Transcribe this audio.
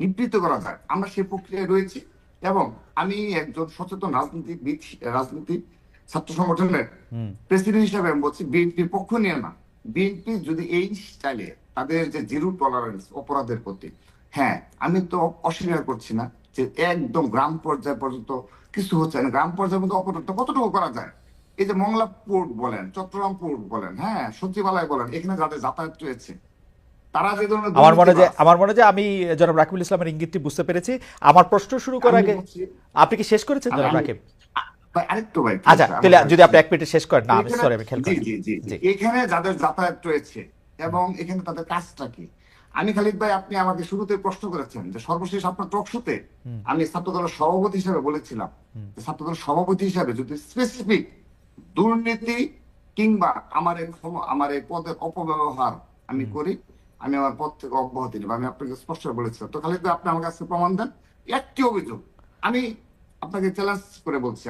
নিবৃত্ত করা যায়। আমরা সেই প্রক্রিয়ায় রয়েছি এবং আমি একজন সচেতন রাজনীতিবিদ রাজনীতি ছাত্র সংগঠনের প্রেসিডেন্ট হিসাবে আমি বলছি বিএনপির পক্ষ নিয়ে না। বিএনপি যদি এই স্টাইলে তাদের যে জিরো টলারেন্স অপরাধের প্রতি হ্যাঁ আমি তো অস্বীকার করছি না যে একদম গ্রাম পর্যায় পর্যন্ত কিছু হচ্ছে না। গ্রাম পর্যায়ের মধ্যে অপরাধটা কতটুকু করা যায়? এই যে মংলা পোর্ট বলেন চট্টগ্রাম পোর্ট বলেন হ্যাঁ সচিবালয় বলেন এখানে যাদের যাতায়াত রয়েছে তারা যে ধরনের আমার মনে যে আমার মনে যে আমি জনাব রাকিবুল ইসলামের ইঙ্গিতটি বুঝতে পেরেছি। আমার প্রশ্ন শুরু করার আগে আপনি কি শেষ করেছেন জনাব রাকিব? আরেকটু ভাই আচ্ছা তাহলে যদি আপনি এক মিনিটে শেষ করেন। না আমি সরি আমি খেয়াল জি জি জি জি। এখানে যাদের যাতায়াত রয়েছে এবং এখানে তাদের কাজটা কি? আমি খালিদ ভাই আপনি আমাকে শুরুতে প্রশ্ন করেছেন যে সর্বশেষ আপনার টকশোতে আমি ছাত্রদলের সভাপতি হিসাবে বলেছিলাম যে ছাত্রদলের সভাপতি হিসাবে যদি স্পেসিফিক দুর্নীতি কিংবা আমার আমার এই পদের অপব্যবহার আমি করি আমি আমার পদ থেকে অব্যাহতি নেব। আমি আপনাকে স্পষ্ট বলেছিলাম। তো খালি আপনি আমার কাছে প্রমাণ দেন। একটি অভিযোগ আমি আপনাকে চ্যালেঞ্জ করে বলছি